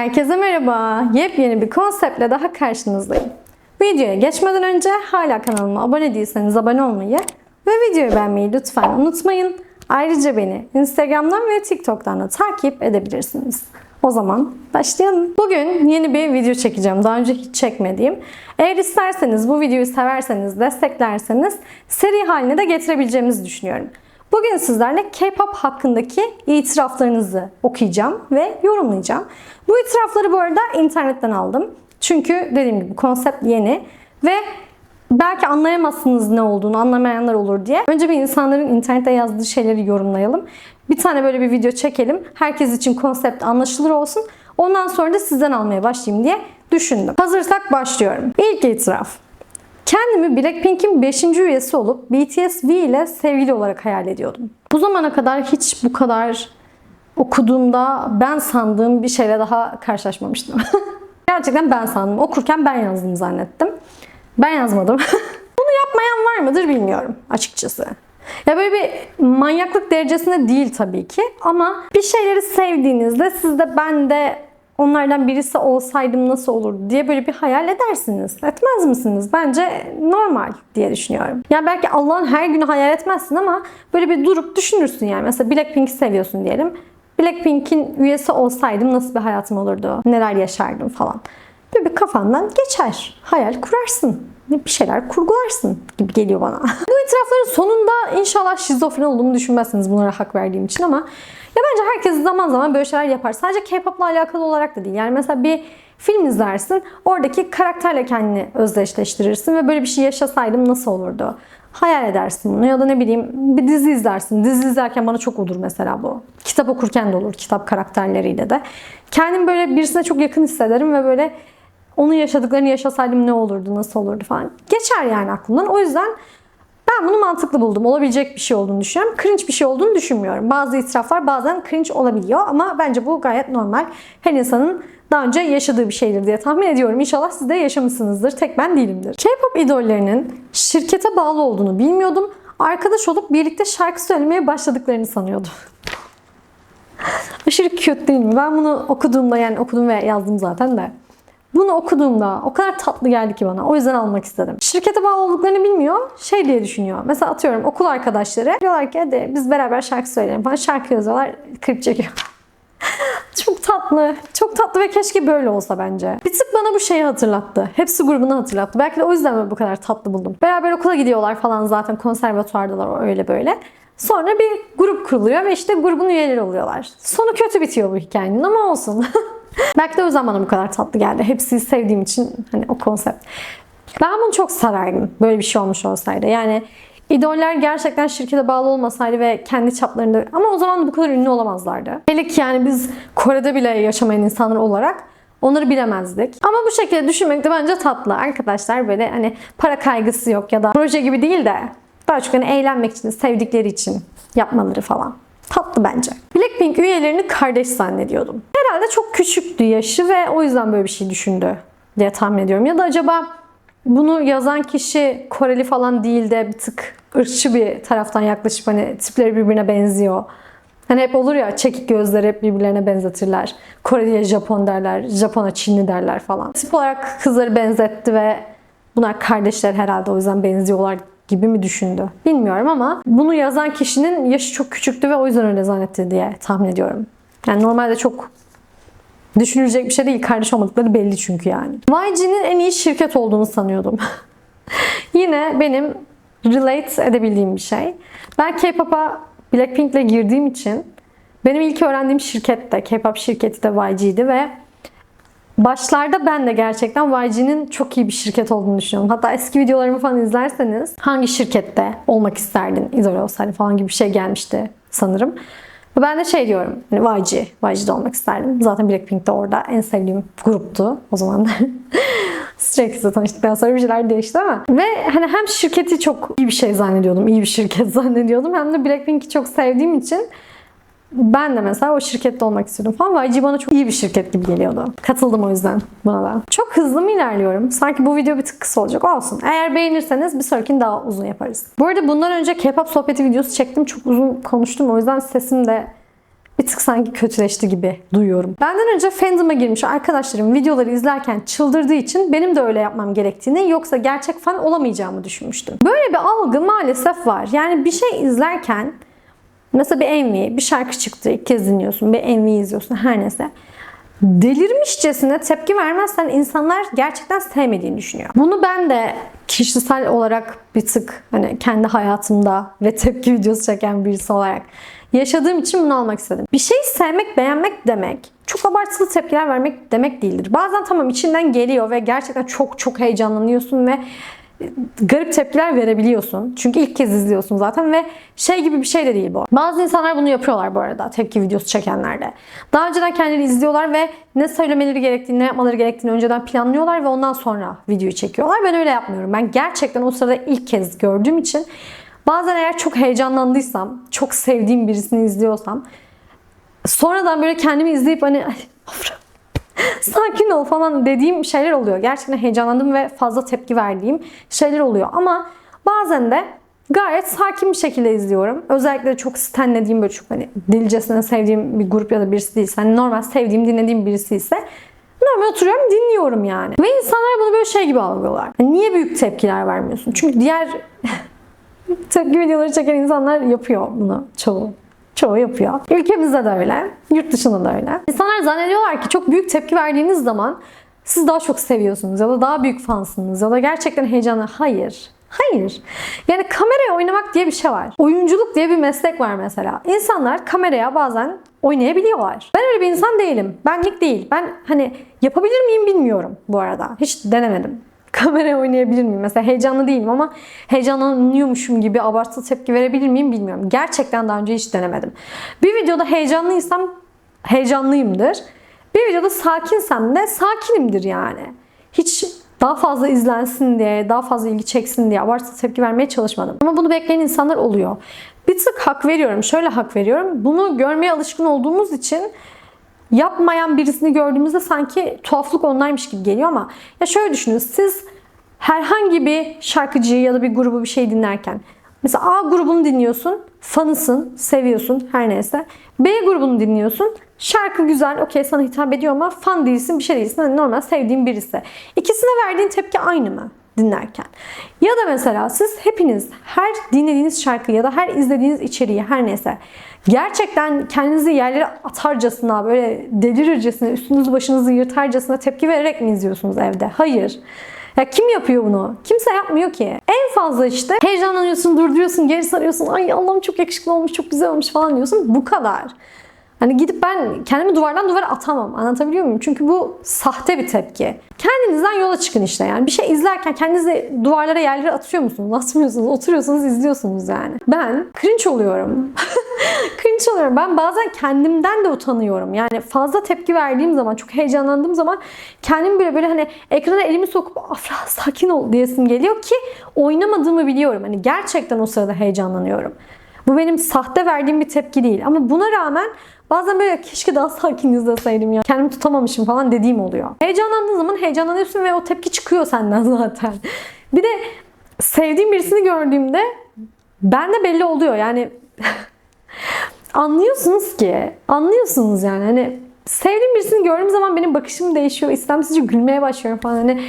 Herkese merhaba. Yepyeni bir konseptle daha karşınızdayım. Videoya geçmeden önce hala kanalıma abone değilseniz abone olmayı ve videoyu beğenmeyi lütfen unutmayın. Ayrıca beni Instagram'dan ve TikTok'tan da takip edebilirsiniz. O zaman başlayalım. Bugün yeni bir video çekeceğim. Daha önce hiç çekmediğim. Eğer isterseniz bu videoyu severseniz, desteklerseniz seri haline de getirebileceğimizi düşünüyorum. Bugün sizlerle K-pop hakkındaki itiraflarınızı okuyacağım ve yorumlayacağım. Bu itirafları bu arada internetten aldım. Çünkü dediğim gibi konsept yeni ve belki anlayamazsınız ne olduğunu, anlamayanlar olur diye. Önce bir insanların internette yazdığı şeyleri yorumlayalım. Bir tane böyle bir video çekelim. Herkes için konsept anlaşılır olsun. Ondan sonra da sizden almaya başlayayım diye düşündüm. Hazırsak başlıyorum. İlk itiraf. Kendimi Blackpink'in 5. üyesi olup BTS V ile sevgili olarak hayal ediyordum. Bu zamana kadar hiç bu kadar okuduğumda ben sandığım bir şeyle daha karşılaşmamıştım. Gerçekten ben sandım. Okurken ben yazdım zannettim. Ben yazmadım. Bunu yapmayan var mıdır bilmiyorum açıkçası. Ya böyle bir manyaklık derecesinde değil tabii ki ama bir şeyleri sevdiğinizde siz de ben de onlardan birisi olsaydım nasıl olur diye böyle bir hayal edersiniz. Etmez misiniz? Bence normal diye düşünüyorum. Yani belki Allah'ın her günü hayal etmezsin ama böyle bir durup düşünürsün yani. Mesela Blackpink'i seviyorsun diyelim. Blackpink'in üyesi olsaydım nasıl bir hayatım olurdu? Neler yaşardım falan. Böyle bir kafandan geçer. Hayal kurarsın. Bir şeyler kurgularsın gibi geliyor bana. Bu itirafların sonunda inşallah şizofren olduğumu düşünmezsiniz bunlara hak verdiğim için ama ya bence herkes zaman zaman böyle şeyler yapar. Sadece K-pop'la alakalı olarak da değil. Yani mesela bir film izlersin. Oradaki karakterle kendini özdeşleştirirsin ve böyle bir şey yaşasaydım nasıl olurdu? Hayal edersin bunu ya da ne bileyim bir dizi izlersin. Dizi izlerken bana çok olur mesela bu. Kitap okurken de olur kitap karakterleriyle de. Kendimi böyle birisine çok yakın hissederim ve böyle onun yaşadıklarını yaşasaydım ne olurdu, nasıl olurdu falan. Geçer yani aklımdan. O yüzden ben bunu mantıklı buldum. Olabilecek bir şey olduğunu düşünüyorum. Cringe bir şey olduğunu düşünmüyorum. Bazı itiraflar bazen cringe olabiliyor ama bence bu gayet normal. Her insanın daha önce yaşadığı bir şeydir diye tahmin ediyorum. İnşallah siz de yaşamışsınızdır. Tek ben değilimdir. K-pop idollerinin şirkete bağlı olduğunu bilmiyordum. Arkadaş olup birlikte şarkı söylemeye başladıklarını sanıyordum. Aşırı cute değil mi? Ben bunu okuduğumda yani okudum ve yazdım zaten de. Bunu okuduğumda o kadar tatlı geldi ki bana. O yüzden almak istedim. Şirkete bağlı olduklarını bilmiyor. Şey diye düşünüyor. Mesela atıyorum okul arkadaşları diyorlar ki hadi biz beraber şarkı söyleyelim falan. Şarkı yazıyorlar. Klip çekiyor. çok tatlı. Çok tatlı ve keşke böyle olsa bence. Bir tık bana bu şeyi hatırlattı. Hepsi grubunu hatırlattı. Belki de o yüzden ben bu kadar tatlı buldum. Beraber okula gidiyorlar falan zaten konservatuvardalar öyle böyle. Sonra bir grup kuruluyor ve işte grubun üyeleri oluyorlar. Sonu kötü bitiyor bu hikayenin ama olsun. Belki de o yüzden bu kadar tatlı geldi. Hepsini sevdiğim için hani o konsept. Ben bunu çok severdim. Böyle bir şey olmuş olsaydı. Yani idoller gerçekten şirkete bağlı olmasaydı ve kendi çaplarında ama o zaman bu kadar ünlü olamazlardı. Hele ki yani biz Kore'de bile yaşamayan insanlar olarak onları bilemezdik. Ama bu şekilde düşünmek de bence tatlı. Arkadaşlar böyle hani para kaygısı yok ya da proje gibi değil de daha çok hani eğlenmek için, sevdikleri için yapmaları falan. Tatlı bence. Blackpink üyelerini kardeş zannediyordum. Herhalde çok küçüktü yaşı ve o yüzden böyle bir şey düşündü diye tahmin ediyorum. Ya da acaba bunu yazan kişi Koreli falan değil de bir tık ırkçı bir taraftan yaklaşıp hani tipleri birbirine benziyor. Hani hep olur ya çekik gözleri hep birbirlerine benzetirler. Koreli'ye Japon derler, Japon'a Çinli derler falan. Tip olarak kızları benzetti ve bunlar kardeşler herhalde o yüzden benziyorlar gibi mi düşündü? Bilmiyorum ama bunu yazan kişinin yaşı çok küçüktü ve o yüzden öyle zannetti diye tahmin ediyorum. Yani normalde çok düşünülecek bir şey değil. Kardeş olmadıkları belli çünkü yani. YG'nin en iyi şirket olduğunu sanıyordum. Yine benim relate edebildiğim bir şey. Ben K-pop'a Blackpink'le girdiğim için benim ilk öğrendiğim şirket de K-pop şirketi de YG'di ve Başlarda ben de gerçekten YG'nin çok iyi bir şirket olduğunu düşünüyorum. Hatta eski videolarımı falan izlerseniz hangi şirkette olmak isterdin, idol olsaydın falan gibi bir şey gelmişti sanırım. Ben de şey diyorum, hani YG, YG'de olmak isterdim. Zaten Blackpink de orada en sevdiğim gruptu o zamanlar. Sürekli tanıştıktan sonra bir şeyler değişti ama. Ve hani hem şirketi çok iyi bir şey zannediyordum, iyi bir şirket zannediyordum. Hem de Blackpink'i çok sevdiğim için ben de mesela o şirkette olmak istiyordum falan. YG bana çok iyi bir şirket gibi geliyordu. Katıldım o yüzden buna da. Çok hızlı mı ilerliyorum? Sanki bu video bir tık kısa olacak. Olsun. Eğer beğenirseniz bir sonrakini daha uzun yaparız. Bu arada bundan önce K-pop sohbeti videosu çektim. Çok uzun konuştum. O yüzden sesim de bir tık sanki kötüleşti gibi duyuyorum. Benden önce fandom'a girmiş arkadaşlarım videoları izlerken çıldırdığı için benim de öyle yapmam gerektiğini yoksa gerçek fan olamayacağımı düşünmüştüm. Böyle bir algı maalesef var. Yani bir şey izlerken mesela bir MV, bir şarkı çıktı ilk kez dinliyorsun, bir MV izliyorsun her neyse delirmişçesine tepki vermezsen insanlar gerçekten sevmediğini düşünüyor. Bunu ben de kişisel olarak bir tık hani kendi hayatımda ve tepki videosu çeken birisi olarak yaşadığım için bunu almak istedim. Bir şeyi sevmek, beğenmek demek çok abartılı tepkiler vermek demek değildir. Bazen tamam içinden geliyor ve gerçekten çok çok heyecanlanıyorsun ve garip tepkiler verebiliyorsun. Çünkü ilk kez izliyorsun zaten ve şey gibi bir şey de değil bu. Bazı insanlar bunu yapıyorlar bu arada tepki videosu çekenler de. Daha önceden kendileri izliyorlar ve ne söylemeleri gerektiğini, ne yapmaları gerektiğini önceden planlıyorlar ve ondan sonra videoyu çekiyorlar. Ben öyle yapmıyorum. Ben gerçekten o sırada ilk kez gördüğüm için bazen eğer çok heyecanlandıysam, çok sevdiğim birisini izliyorsam sonradan böyle kendimi izleyip hani "Ay, Afra, sakin ol falan dediğim şeyler oluyor. Gerçekten heyecanlandım ve fazla tepki verdiğim şeyler oluyor. Ama bazen de gayet sakin bir şekilde izliyorum. Özellikle çok stenlediğim böyle çok hani dilicesine sevdiğim bir grup ya da birisi değilse hani normal sevdiğim dinlediğim birisi ise normal oturuyorum dinliyorum yani. Ve insanlar bunu böyle şey gibi algılıyorlar. Hani niye büyük tepkiler vermiyorsun? Çünkü diğer tepki videoları çeken insanlar yapıyor bunu çoğu. Çoğu yapıyor. Ülkemizde de öyle. Yurt dışında da öyle. İnsanlar zannediyorlar ki çok büyük tepki verdiğiniz zaman siz daha çok seviyorsunuz ya da daha büyük fansınız ya da gerçekten heyecanlı. Hayır. Hayır. Yani kameraya oynamak diye bir şey var. Oyunculuk diye bir meslek var mesela. İnsanlar kameraya bazen oynayabiliyorlar. Ben öyle bir insan değilim. Benlik değil. Ben hani yapabilir miyim bilmiyorum bu arada. Hiç denemedim kameraya oynayabilir miyim? Mesela heyecanlı değilim ama heyecanlanıyormuşum gibi abartılı tepki verebilir miyim bilmiyorum. Gerçekten daha önce hiç denemedim. Bir videoda heyecanlıysam heyecanlıyımdır. Bir videoda sakinsem de sakinimdir yani. Hiç daha fazla izlensin diye, daha fazla ilgi çeksin diye abartılı tepki vermeye çalışmadım. Ama bunu bekleyen insanlar oluyor. Bir tık hak veriyorum. Şöyle hak veriyorum. Bunu görmeye alışkın olduğumuz için yapmayan birisini gördüğümüzde sanki tuhaflık onlaymış gibi geliyor ama ya şöyle düşünün siz herhangi bir şarkıcıyı ya da bir grubu bir şey dinlerken mesela A grubunu dinliyorsun, fanısın, seviyorsun her neyse. B grubunu dinliyorsun, şarkı güzel, okey sana hitap ediyor ama fan değilsin, bir şey değilsin. Hani normal sevdiğin birisi. İkisine verdiğin tepki aynı mı? Dinlerken. Ya da mesela siz hepiniz her dinlediğiniz şarkı ya da her izlediğiniz içeriği her neyse gerçekten kendinizi yerlere atarcasına böyle delirircesine üstünüzü başınızı yırtarcasına tepki vererek mi izliyorsunuz evde? Hayır. Ya kim yapıyor bunu? Kimse yapmıyor ki. En fazla işte heyecanlanıyorsun, durduruyorsun, geri sarıyorsun. Ay Allah'ım çok yakışıklı olmuş, çok güzel olmuş falan diyorsun. Bu kadar. Hani gidip ben kendimi duvardan duvara atamam. Anlatabiliyor muyum? Çünkü bu sahte bir tepki. Kendinizden yola çıkın işte yani. Bir şey izlerken kendinizi duvarlara yerlere atıyor musunuz? Atmıyorsunuz. Oturuyorsunuz izliyorsunuz yani. Ben cringe oluyorum. cringe oluyorum. Ben bazen kendimden de utanıyorum. Yani fazla tepki verdiğim zaman, çok heyecanlandığım zaman kendim böyle böyle hani ekrana elimi sokup afra sakin ol diyesim geliyor ki oynamadığımı biliyorum. Hani gerçekten o sırada heyecanlanıyorum. Bu benim sahte verdiğim bir tepki değil. Ama buna rağmen bazen böyle keşke daha sakin izleseydim ya. Kendimi tutamamışım falan dediğim oluyor. Heyecanlandığın zaman heyecanlanıyorsun ve o tepki çıkıyor senden zaten. Bir de sevdiğim birisini gördüğümde bende belli oluyor. Yani anlıyorsunuz ki. Anlıyorsunuz yani. Hani sevdiğim birisini gördüğüm zaman benim bakışım değişiyor. İstemsizce gülmeye başlıyorum falan. Hani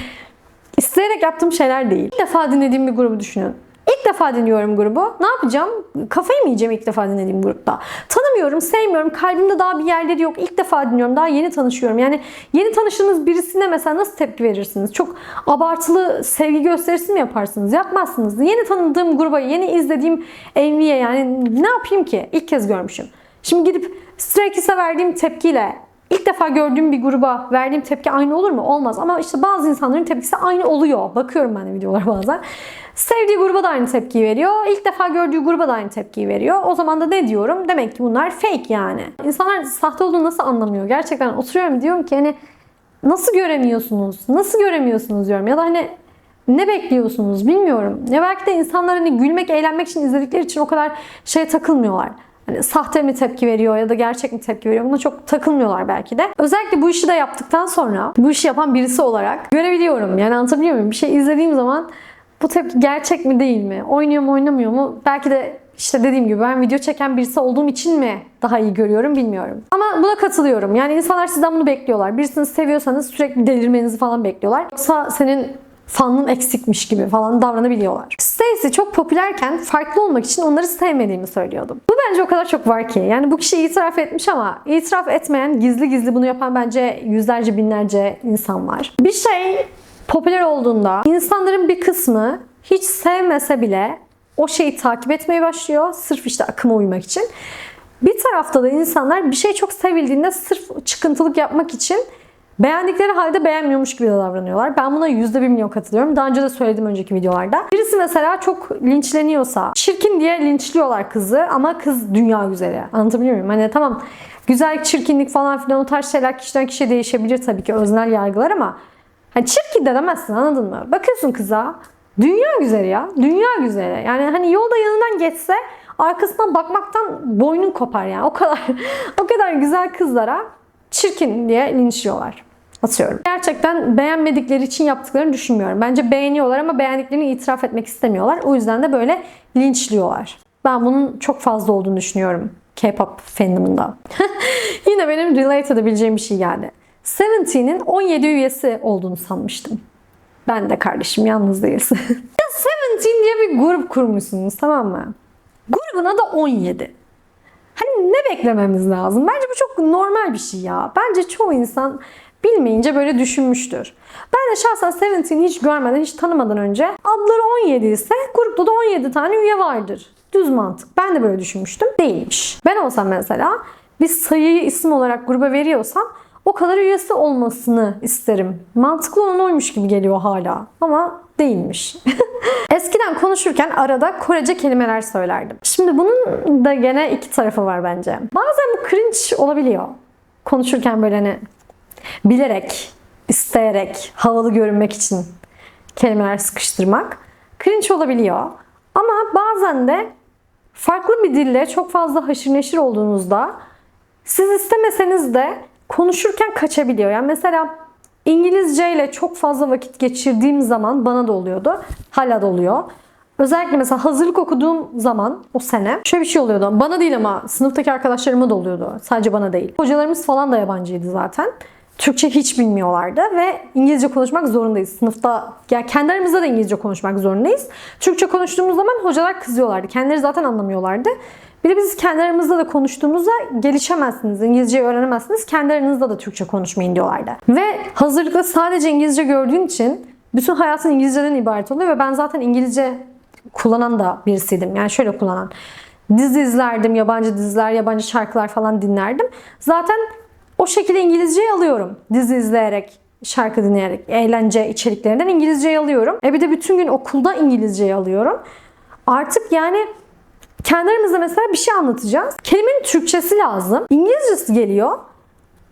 isteyerek yaptığım şeyler değil. İlk defa dinlediğim bir grubu düşünün. İlk defa dinliyorum grubu. Ne yapacağım? Kafayı mı yiyeceğim ilk defa dinlediğim grupta? Tanımıyorum, sevmiyorum. Kalbimde daha bir yerleri yok. İlk defa dinliyorum. Daha yeni tanışıyorum. Yani yeni tanıştığınız birisine mesela nasıl tepki verirsiniz? Çok abartılı sevgi gösterisi mi yaparsınız? Yapmazsınız. Yeni tanıdığım gruba, yeni izlediğim MV'ye yani ne yapayım ki? İlk kez görmüşüm. Şimdi gidip Stray Kids'e verdiğim tepkiyle İlk defa gördüğüm bir gruba verdiğim tepki aynı olur mu? Olmaz. Ama işte bazı insanların tepkisi aynı oluyor. Bakıyorum ben de videolara bazen. Sevdiği gruba da aynı tepkiyi veriyor. İlk defa gördüğü gruba da aynı tepkiyi veriyor. O zaman da ne diyorum? Demek ki bunlar fake yani. İnsanlar sahte olduğunu nasıl anlamıyor? Gerçekten oturuyorum diyorum ki hani nasıl göremiyorsunuz? Nasıl göremiyorsunuz diyorum. Ya da hani ne bekliyorsunuz bilmiyorum. Ya belki de insanlar hani gülmek, eğlenmek için izledikleri için o kadar şeye takılmıyorlar. Hani sahte mi tepki veriyor ya da gerçek mi tepki veriyor buna çok takılmıyorlar belki de. Özellikle bu işi de yaptıktan sonra bu işi yapan birisi olarak görebiliyorum. Yani anlatabiliyor muyum? Bir şey izlediğim zaman bu tepki gerçek mi değil mi? Oynuyor mu oynamıyor mu? Belki de İşte dediğim gibi ben video çeken birisi olduğum için mi daha iyi görüyorum bilmiyorum. Ama buna katılıyorum. Yani insanlar sizden bunu bekliyorlar. Birisini seviyorsanız sürekli delirmenizi falan bekliyorlar. Yoksa senin fanın eksikmiş gibi falan davranabiliyorlar. Stacy çok popülerken farklı olmak için onları sevmediğimi söylüyordum. Bu bence o kadar çok var ki. Yani bu kişi itiraf etmiş ama itiraf etmeyen, gizli gizli bunu yapan bence yüzlerce binlerce insan var. Bir şey popüler olduğunda insanların bir kısmı hiç sevmese bile o şeyi takip etmeye başlıyor. Sırf işte akıma uymak için. Bir tarafta da insanlar bir şey çok sevildiğinde sırf çıkıntılık yapmak için beğendikleri halde beğenmiyormuş gibi davranıyorlar. Ben buna yüzde bir milyon katılıyorum. Daha önce de söyledim önceki videolarda. Birisi mesela çok linçleniyorsa çirkin diye linçliyorlar kızı ama kız dünya güzeli. Anlatabiliyor muyum? Hani tamam güzellik, çirkinlik falan filan o tarz şeyler kişiden kişiye değişebilir tabii ki öznel yargılar ama hani çirkin de demezsin anladın mı? Bakıyorsun kıza dünya güzeli ya. Dünya güzeli. Yani hani yolda yanından geçse arkasından bakmaktan boynun kopar yani. O kadar o kadar güzel kızlara çirkin diye linçliyorlar. Atıyorum. Gerçekten beğenmedikleri için yaptıklarını düşünmüyorum. Bence beğeniyorlar ama beğendiklerini itiraf etmek istemiyorlar. O yüzden de böyle linçliyorlar. Ben bunun çok fazla olduğunu düşünüyorum. K-pop fandomında. Yine benim relate edebileceğim bir şey geldi. Seventeen'in 17 üyesi olduğunu sanmıştım. Ben de kardeşim yalnız değilsin. ya Seventeen diye bir grup kurmuşsunuz tamam mı? Grubun adı 17. Hani ne beklememiz lazım? Bence bu çok normal bir şey ya. Bence çoğu insan bilmeyince böyle düşünmüştür. Ben de şahsen Seventeen'i hiç görmeden, hiç tanımadan önce adları 17 ise grupta da 17 tane üye vardır. Düz mantık. Ben de böyle düşünmüştüm. Değilmiş. Ben olsam mesela bir sayıyı isim olarak gruba veriyorsam o kadar üyesi olmasını isterim. Mantıklı olan oymuş gibi geliyor hala. Ama değilmiş. Eskiden konuşurken arada Korece kelimeler söylerdim. Şimdi bunun da gene iki tarafı var bence. Bazen bu cringe olabiliyor. Konuşurken böyle hani bilerek, isteyerek, havalı görünmek için kelimeler sıkıştırmak cringe olabiliyor. Ama bazen de farklı bir dille çok fazla haşır neşir olduğunuzda siz istemeseniz de konuşurken kaçabiliyor. Yani mesela İngilizce ile çok fazla vakit geçirdiğim zaman bana da oluyordu. Hala da oluyor. Özellikle mesela hazırlık okuduğum zaman o sene şöyle bir şey oluyordu. Bana değil ama sınıftaki arkadaşlarıma da oluyordu. Sadece bana değil. Hocalarımız falan da yabancıydı zaten. Türkçe hiç bilmiyorlardı ve İngilizce konuşmak zorundayız. Sınıfta yani kendi aramızda da İngilizce konuşmak zorundayız. Türkçe konuştuğumuz zaman hocalar kızıyorlardı. Kendileri zaten anlamıyorlardı. Bir de biz kendi aramızda da konuştuğumuzda gelişemezsiniz, İngilizceyi öğrenemezsiniz. Kendi aranızda da Türkçe konuşmayın diyorlardı. Ve hazırlıkta sadece İngilizce gördüğün için bütün hayatın İngilizceden ibaret oluyor ve ben zaten İngilizce kullanan da birisiydim. Yani şöyle kullanan. Dizi izlerdim, yabancı diziler, yabancı şarkılar falan dinlerdim. Zaten o şekilde İngilizceyi alıyorum. Dizi izleyerek, şarkı dinleyerek, eğlence içeriklerinden İngilizceyi alıyorum. E bir de bütün gün okulda İngilizceyi alıyorum. Artık yani kendi aramızda mesela bir şey anlatacağız. Kelimenin Türkçesi lazım. İngilizcesi geliyor.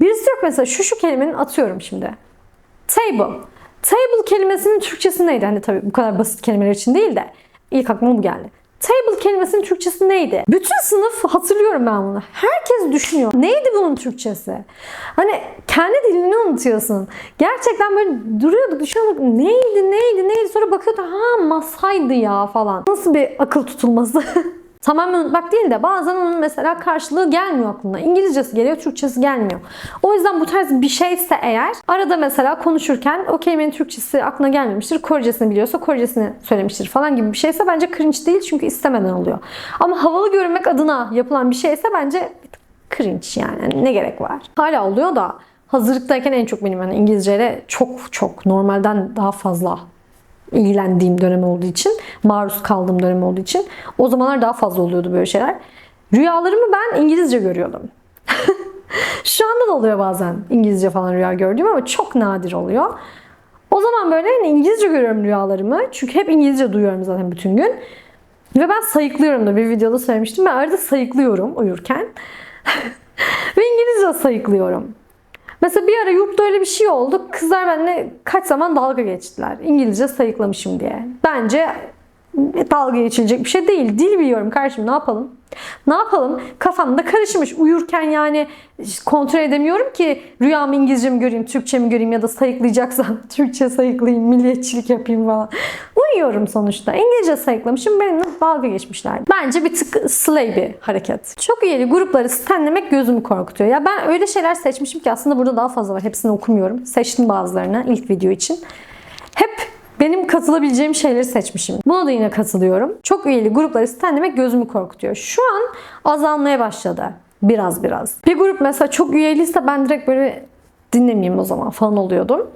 Birisi yok mesela şu şu kelimenin atıyorum şimdi. Table. Table kelimesinin Türkçesi neydi? Hani tabii bu kadar basit kelimeler için değil de ilk aklıma bu geldi. Table kelimesinin Türkçesi neydi? Bütün sınıf hatırlıyorum ben bunu. Herkes düşünüyor. Neydi bunun Türkçesi? Hani kendi dilini unutuyorsun. Gerçekten böyle duruyorduk, düşünüyorduk. Neydi, neydi, neydi? Sonra bakıyorduk ha masaydı ya falan. Nasıl bir akıl tutulması? Tamamen unutmak değil de bazen onun mesela karşılığı gelmiyor aklına. İngilizcesi geliyor, Türkçesi gelmiyor. O yüzden bu tarz bir şeyse eğer arada mesela konuşurken o kelimenin Türkçesi aklına gelmemiştir. Korecesini biliyorsa Korecesini söylemiştir falan gibi bir şeyse bence cringe değil çünkü istemeden oluyor. Ama havalı görünmek adına yapılan bir şeyse bence cringe yani. Hani ne gerek var? Hala oluyor da hazırlıktayken en çok benim yani İngilizceyle çok çok normalden daha fazla ilgilendiğim dönem olduğu için, maruz kaldığım dönem olduğu için o zamanlar daha fazla oluyordu böyle şeyler. Rüyalarımı ben İngilizce görüyordum. Şu anda da oluyor bazen İngilizce falan rüya gördüğüm ama çok nadir oluyor. O zaman böyle hani İngilizce görüyorum rüyalarımı. Çünkü hep İngilizce duyuyorum zaten bütün gün. Ve ben sayıklıyorum da bir videoda söylemiştim. Ben arada sayıklıyorum uyurken. Ve İngilizce sayıklıyorum. Mesela bir ara yurtta öyle bir şey oldu. Kızlar benimle kaç zaman dalga geçtiler. İngilizce sayıklamışım diye. Bence dalga geçilecek bir şey değil. Dil biliyorum kardeşim ne yapalım? Ne yapalım? Kafamda karışmış. Uyurken yani kontrol edemiyorum ki rüyamı İngilizce mi göreyim, Türkçe mi göreyim ya da sayıklayacaksam Türkçe sayıklayayım, milliyetçilik yapayım falan. Uyuyorum sonuçta. İngilizce sayıklamışım. Benimle dalga geçmişler. Bence bir tık slay bir hareket. Çok üyeli grupları stenlemek gözümü korkutuyor. Ya ben öyle şeyler seçmişim ki aslında burada daha fazla var. Hepsini okumuyorum. Seçtim bazılarını ilk video için. Hep benim katılabileceğim şeyleri seçmişim. Buna da yine katılıyorum. Çok üyeli grupları stenlemek gözümü korkutuyor. Şu an azalmaya başladı. Biraz biraz. Bir grup mesela çok üyeliyse ben direkt böyle dinlemeyeyim o zaman falan oluyordum.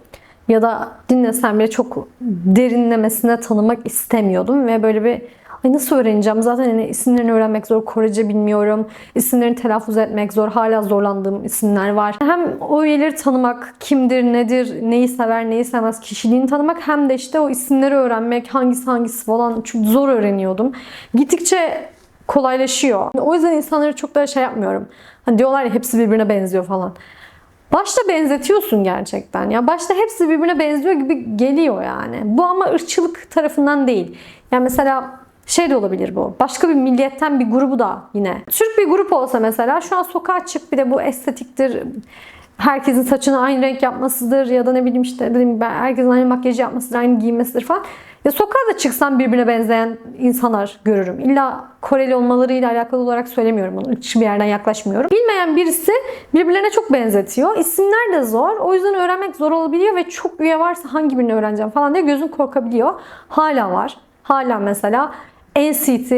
Ya da dinlesem bile çok derinlemesine tanımak istemiyordum ve böyle bir Ay nasıl öğreneceğim? Zaten hani isimlerini öğrenmek zor. Korece bilmiyorum. İsimlerini telaffuz etmek zor. Hala zorlandığım isimler var. Hem o üyeleri tanımak, kimdir, nedir, neyi sever, neyi sevmez, kişiliğini tanımak hem de işte o isimleri öğrenmek, hangisi hangisi falan çok zor öğreniyordum. Gittikçe kolaylaşıyor. O yüzden insanları çok da şey yapmıyorum. Hani diyorlar ya hepsi birbirine benziyor falan. Başta benzetiyorsun gerçekten. Ya başta hepsi birbirine benziyor gibi geliyor yani. Bu ama ırkçılık tarafından değil. Yani mesela şey de olabilir bu. Başka bir milliyetten bir grubu da yine. Türk bir grup olsa mesela şu an sokağa çık bir de bu estetiktir. Herkesin saçını aynı renk yapmasıdır ya da ne bileyim işte dediğim gibi herkesin aynı makyajı yapmasıdır, aynı giyinmesidir falan. Ya sokağa da çıksam birbirine benzeyen insanlar görürüm. İlla Koreli olmalarıyla alakalı olarak söylemiyorum bunu. Hiçbir yerden yaklaşmıyorum. Bilmeyen birisi birbirlerine çok benzetiyor. İsimler de zor. O yüzden öğrenmek zor olabiliyor ve çok üye varsa hangi birini öğreneceğim falan diye gözün korkabiliyor. Hala var. Hala mesela NCT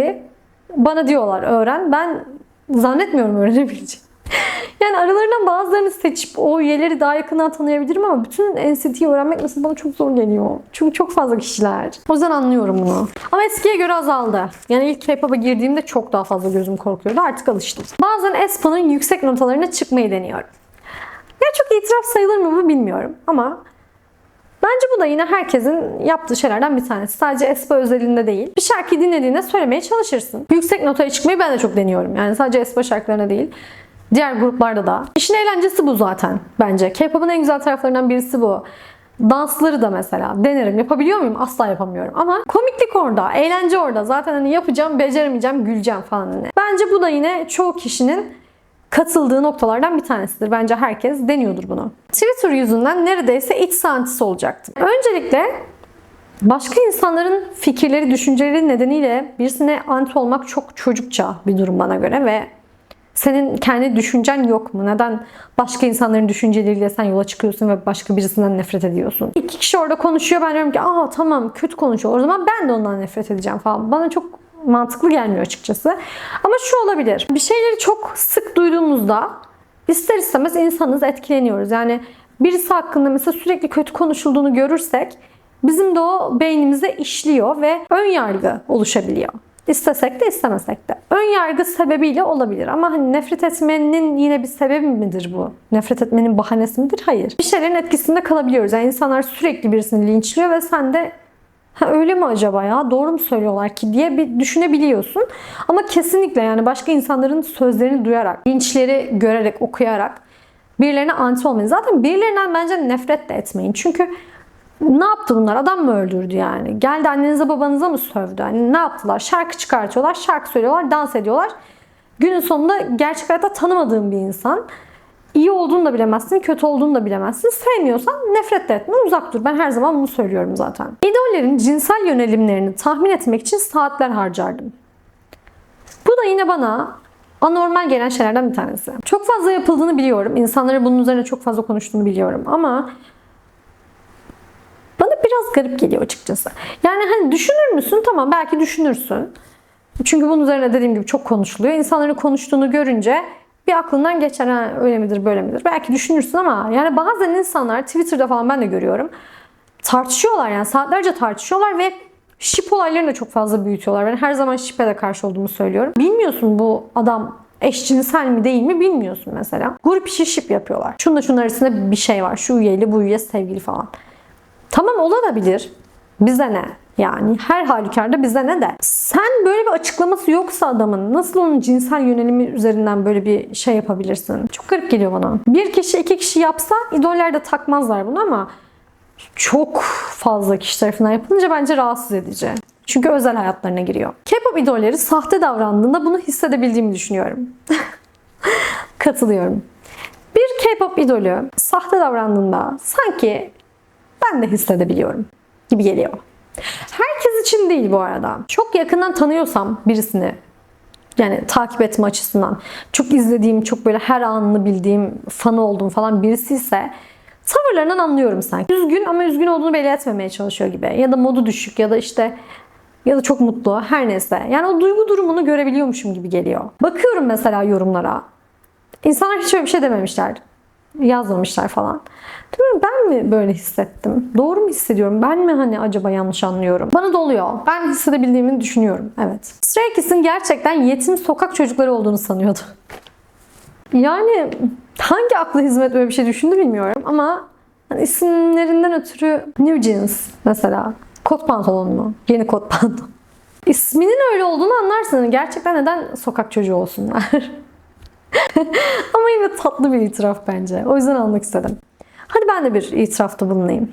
bana diyorlar öğren. Ben zannetmiyorum öğrenebileceğim. Yani aralarından bazılarını seçip o üyeleri daha yakından tanıyabilirim ama bütün NCT'yi öğrenmek mesela bana çok zor geliyor. Çünkü çok fazla kişiler. O yüzden anlıyorum bunu. Ama eskiye göre azaldı. Yani ilk K-pop'a girdiğimde çok daha fazla gözüm korkuyordu. Artık alıştım. Bazen Aespan'ın yüksek notalarına çıkmayı deniyorum. Ya çok itiraf sayılır mı bu bilmiyorum ama Bence bu da yine herkesin yaptığı şeylerden bir tanesi. Sadece Espa özelinde değil. Bir şarkıyı dinlediğinde söylemeye çalışırsın. Yüksek notaya çıkmayı ben de çok deniyorum. Yani sadece Espa şarkılarına değil. Diğer gruplarda da. İşin eğlencesi bu zaten bence. K-pop'un en güzel taraflarından birisi bu. Dansları da mesela denerim. Yapabiliyor muyum? Asla yapamıyorum. Ama komiklik orada, eğlence orada. Zaten hani yapacağım, beceremeyeceğim, güleceğim falan. Hani. Bence bu da yine çoğu kişinin katıldığı noktalardan bir tanesidir. Bence herkes deniyordur bunu. Twitter yüzünden neredeyse iç santisi olacaktım. Öncelikle başka insanların fikirleri, düşünceleri nedeniyle birisine anti olmak çok çocukça bir durum bana göre ve senin kendi düşüncen yok mu? Neden başka insanların düşünceleriyle sen yola çıkıyorsun ve başka birisinden nefret ediyorsun? İki kişi orada konuşuyor. Ben diyorum ki aa tamam kötü konuşuyor. O zaman ben de ondan nefret edeceğim falan. Bana çok mantıklı gelmiyor açıkçası. Ama şu olabilir. Bir şeyleri çok sık duyduğumuzda ister istemez insanız etkileniyoruz. Yani birisi hakkında mesela sürekli kötü konuşulduğunu görürsek bizim de o beynimize işliyor ve ön yargı oluşabiliyor. İstesek de istemesek de. Ön yargı sebebiyle olabilir ama hani nefret etmenin yine bir sebebi midir bu? Nefret etmenin bahanesi midir? Hayır. Bir şeylerin etkisinde kalabiliyoruz. Yani insanlar sürekli birisini linçliyor ve sen de Ha, öyle mi acaba ya? Doğru mu söylüyorlar ki diye bir düşünebiliyorsun. Ama kesinlikle yani başka insanların sözlerini duyarak, linçleri görerek, okuyarak birilerine anti olmayın. Zaten birilerinden bence nefret de etmeyin. Çünkü ne yaptı bunlar? Adam mı öldürdü yani? Geldi annenize babanıza mı sövdü? Hani ne yaptılar? Şarkı çıkartıyorlar, şarkı söylüyorlar, dans ediyorlar. Günün sonunda gerçek hayatta tanımadığım bir insan. İyi olduğunu da bilemezsin, kötü olduğunu da bilemezsin. Sevmiyorsan nefret de etme, uzak dur. Ben her zaman bunu söylüyorum zaten. İdollerin cinsel yönelimlerini tahmin etmek için saatler harcardım. Bu da yine bana anormal gelen şeylerden bir tanesi. Çok fazla yapıldığını biliyorum. İnsanların bunun üzerine çok fazla konuştuğunu biliyorum ama bana biraz garip geliyor açıkçası. Yani hani düşünür müsün? Tamam belki düşünürsün. Çünkü bunun üzerine dediğim gibi çok konuşuluyor. İnsanların konuştuğunu görünce bir aklından geçer ha öyle midir böyle midir. Belki düşünürsün ama yani bazen insanlar Twitter'da falan ben de görüyorum. Tartışıyorlar yani saatlerce tartışıyorlar ve şip olaylarını da çok fazla büyütüyorlar. Ben her zaman şipe de karşı olduğumu söylüyorum. Bilmiyorsun bu adam eşcinsel mi değil mi bilmiyorsun mesela. Grup işi şip yapıyorlar. Şunla şunun arasında bir şey var. Şu üyeyle bu üye sevgili falan. Tamam olabilir. Bize ne? Yani her halükarda bize ne de. Sen böyle bir açıklaması yoksa adamın nasıl onun cinsel yönelimi üzerinden böyle bir şey yapabilirsin? Çok garip geliyor bana. Bir kişi iki kişi yapsa idoller de takmazlar bunu ama çok fazla kişi tarafından yapılınca bence rahatsız edici. Çünkü özel hayatlarına giriyor. K-pop idolleri sahte davrandığında bunu hissedebildiğimi düşünüyorum. Katılıyorum. Bir K-pop idolü sahte davrandığında sanki ben de hissedebiliyorum gibi geliyor. Herkes için değil bu arada. Çok yakından tanıyorsam birisini yani takip etme açısından çok izlediğim, çok böyle her anını bildiğim, fanı olduğum falan birisi ise tavırlarından anlıyorum sanki. Üzgün ama üzgün olduğunu belli etmemeye çalışıyor gibi. Ya da modu düşük ya da işte ya da çok mutlu her neyse. Yani o duygu durumunu görebiliyormuşum gibi geliyor. Bakıyorum mesela yorumlara. İnsanlar hiç öyle bir şey dememişler. Yazmamışlar falan. Diyorum ben mi böyle hissettim? Doğru mu hissediyorum? Ben mi hani acaba yanlış anlıyorum? Bana doluyor. Ben hissedebildiğimi düşünüyorum. Evet. Stray Kids'in gerçekten yetim sokak çocukları olduğunu sanıyordu. Yani hangi aklı hizmet böyle bir şey düşündü bilmiyorum ama hani isimlerinden ötürü New Jeans mesela. Kot pantolon mu? Yeni kot pantolon. İsminin öyle olduğunu anlarsın. Gerçekten neden sokak çocuğu olsunlar? Ama yine tatlı bir itiraf bence. O yüzden almak istedim. Hadi ben de bir itirafta bulunayım.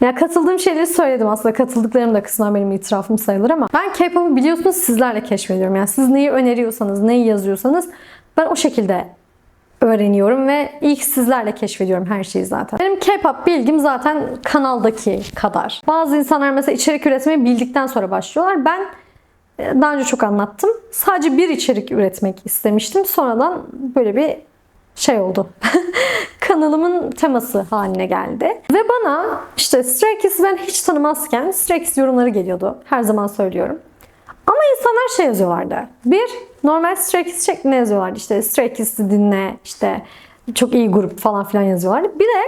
Ya katıldığım şeyleri söyledim aslında. Katıldıklarım da kısmen benim itirafım sayılır ama ben K-pop'u biliyorsunuz sizlerle keşfediyorum. Yani siz neyi öneriyorsanız, neyi yazıyorsanız ben o şekilde öğreniyorum ve ilk sizlerle keşfediyorum her şeyi zaten. Benim K-pop bilgim zaten kanaldaki kadar. Bazı insanlar mesela içerik üretmeyi bildikten sonra başlıyorlar. Ben daha önce çok anlattım. Sadece bir içerik üretmek istemiştim. Sonradan böyle bir şey oldu. Kanalımın teması haline geldi. Ve bana işte Stray Kids'i ben hiç tanımazken Stray Kids yorumları geliyordu. Her zaman söylüyorum. Ama insanlar şey yazıyorlardı. Bir, normal Stray Kids şeklinde yazıyorlardı. İşte Stray Kids'i dinle, işte çok iyi grup falan filan yazıyorlardı. Bir de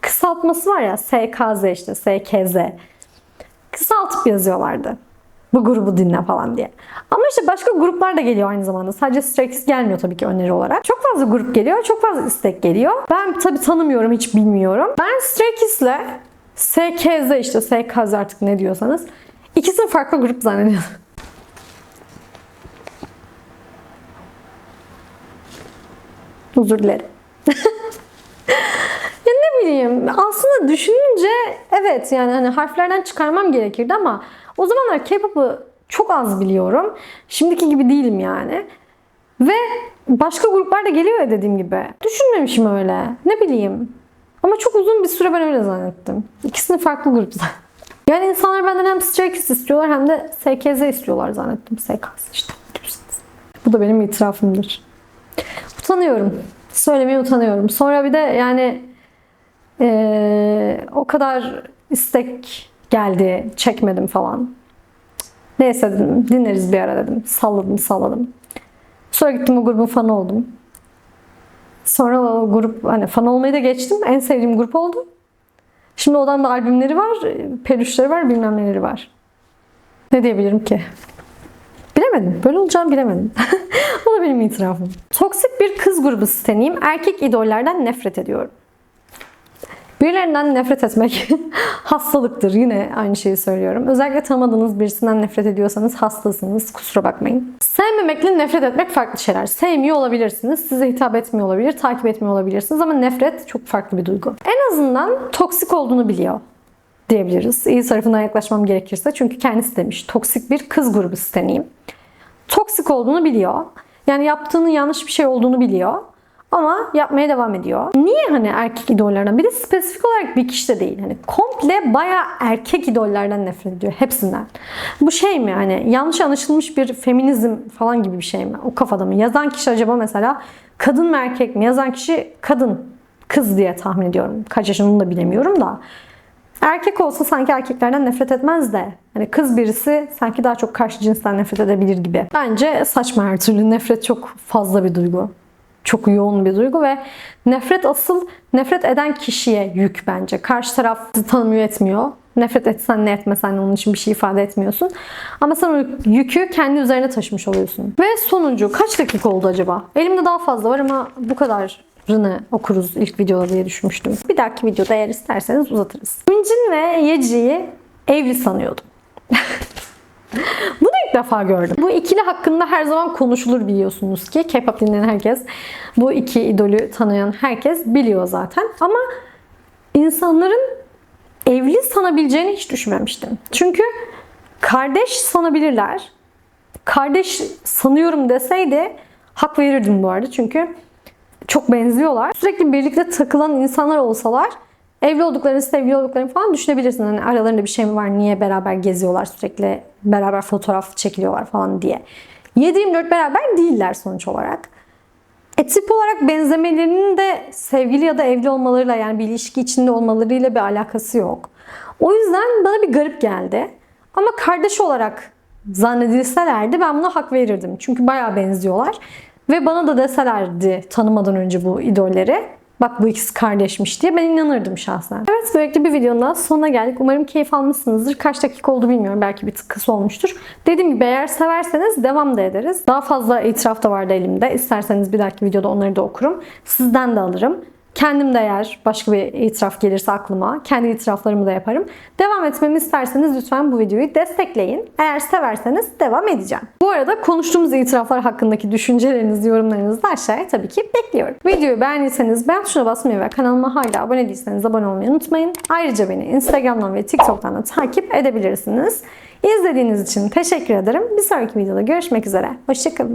kısaltması var ya SKZ işte SKZ. Kısaltıp yazıyorlardı. Bu grubu dinle falan diye. Ama işte başka gruplar da geliyor aynı zamanda. Sadece Kids gelmiyor tabii ki öneri olarak. Çok fazla grup geliyor, çok fazla istek geliyor. Ben tabii tanımıyorum, hiç bilmiyorum. Ben Stray Kids'le SKZ işte SKZ artık ne diyorsanız ikisini farklı grup zannediyordum. Özür dilerim. ya ne bileyim aslında düşününce evet yani hani harflerden çıkarmam gerekirdi ama o zamanlar K-pop'u çok az biliyorum. Şimdiki gibi değilim yani. Ve başka gruplar da geliyor ya dediğim gibi. Düşünmemişim öyle. Ne bileyim. Ama çok uzun bir süre ben öyle zannettim. İkisini farklı grup zannettim. Yani insanlar benden hem Stray Kids istiyorlar hem de SKZ istiyorlar zannettim. SKZ işte. Bu da benim itirafımdır. Utanıyorum. Söylemeye utanıyorum. Sonra bir de yani ee, o kadar istek geldi, çekmedim falan. Neyse dedim, dinleriz bir ara dedim. Salladım, salladım. Sonra gittim o grubun fanı oldum. Sonra o grup, hani fan olmayı da geçtim. En sevdiğim grup oldu. Şimdi odan da albümleri var, peluşları var, bilmem neleri var. Ne diyebilirim ki? Bilemedim. Böyle olacağını bilemedim. o da benim itirafım. Toksik bir kız grubu steniyim. Erkek idollerden nefret ediyorum. Birilerinden nefret etmek hastalıktır. Yine aynı şeyi söylüyorum. Özellikle tanımadığınız birisinden nefret ediyorsanız hastasınız. Kusura bakmayın. Sevmemekle nefret etmek farklı şeyler. Sevmiyor olabilirsiniz. Size hitap etmiyor olabilir. Takip etmiyor olabilirsiniz. Ama nefret çok farklı bir duygu. En azından toksik olduğunu biliyor diyebiliriz. İyi tarafından yaklaşmam gerekirse. Çünkü kendisi demiş. Toksik bir kız grubu steniyim. Toksik olduğunu biliyor. Yani yaptığının yanlış bir şey olduğunu biliyor. Ama yapmaya devam ediyor. Niye hani erkek idollerden? Bir de spesifik olarak bir kişi de değil. Hani komple baya erkek idollerden nefret ediyor. Hepsinden. Bu şey mi hani yanlış anlaşılmış bir feminizm falan gibi bir şey mi? O kafada mı? Yazan kişi acaba mesela kadın mı erkek mi? Yazan kişi kadın, kız diye tahmin ediyorum. Kaç yaşını da bilemiyorum da. Erkek olsa sanki erkeklerden nefret etmez de hani kız birisi sanki daha çok karşı cinsten nefret edebilir gibi. Bence saçma her türlü. Nefret çok fazla bir duygu çok yoğun bir duygu ve nefret asıl nefret eden kişiye yük bence. Karşı taraf tanımıyor etmiyor. Nefret etsen ne etmesen onun için bir şey ifade etmiyorsun. Ama sen o yükü kendi üzerine taşımış oluyorsun. Ve sonuncu kaç dakika oldu acaba? Elimde daha fazla var ama bu kadarını okuruz ilk videoda diye düşünmüştüm. Bir dahaki videoda eğer isterseniz uzatırız. Üncin ve Yeci'yi evli sanıyordum. Bunu defa gördüm. Bu ikili hakkında her zaman konuşulur biliyorsunuz ki. K-pop dinleyen herkes, bu iki idolü tanıyan herkes biliyor zaten. Ama insanların evli sanabileceğini hiç düşünmemiştim. Çünkü kardeş sanabilirler. Kardeş sanıyorum deseydi hak verirdim bu arada çünkü çok benziyorlar. Sürekli birlikte takılan insanlar olsalar evli olduklarını, sevgili olduklarını falan düşünebilirsin. Hani aralarında bir şey mi var, niye beraber geziyorlar, sürekli beraber fotoğraf çekiliyorlar falan diye. 7-24 beraber değiller sonuç olarak. E tip olarak benzemelerinin de sevgili ya da evli olmalarıyla yani bir ilişki içinde olmalarıyla bir alakası yok. O yüzden bana bir garip geldi. Ama kardeş olarak zannedilselerdi ben buna hak verirdim. Çünkü bayağı benziyorlar. Ve bana da deselerdi tanımadan önce bu idolleri. Bak bu ikisi kardeşmiş diye ben inanırdım şahsen. Evet böylelikle bir videonun daha sonuna geldik. Umarım keyif almışsınızdır. Kaç dakika oldu bilmiyorum. Belki bir tık kısa olmuştur. Dediğim gibi eğer severseniz devam da ederiz. Daha fazla itiraf da vardı elimde. İsterseniz bir dahaki videoda onları da okurum. Sizden de alırım. Kendim de eğer başka bir itiraf gelirse aklıma kendi itiraflarımı da yaparım. Devam etmemi isterseniz lütfen bu videoyu destekleyin. Eğer severseniz devam edeceğim. Bu arada konuştuğumuz itiraflar hakkındaki düşüncelerinizi, yorumlarınızı da aşağıya tabii ki bekliyorum. Videoyu beğendiyseniz beğen tuşuna basmayı ve kanalıma hala abone değilseniz abone olmayı unutmayın. Ayrıca beni Instagram'dan ve TikTok'tan da takip edebilirsiniz. İzlediğiniz için teşekkür ederim. Bir sonraki videoda görüşmek üzere. Hoşçakalın.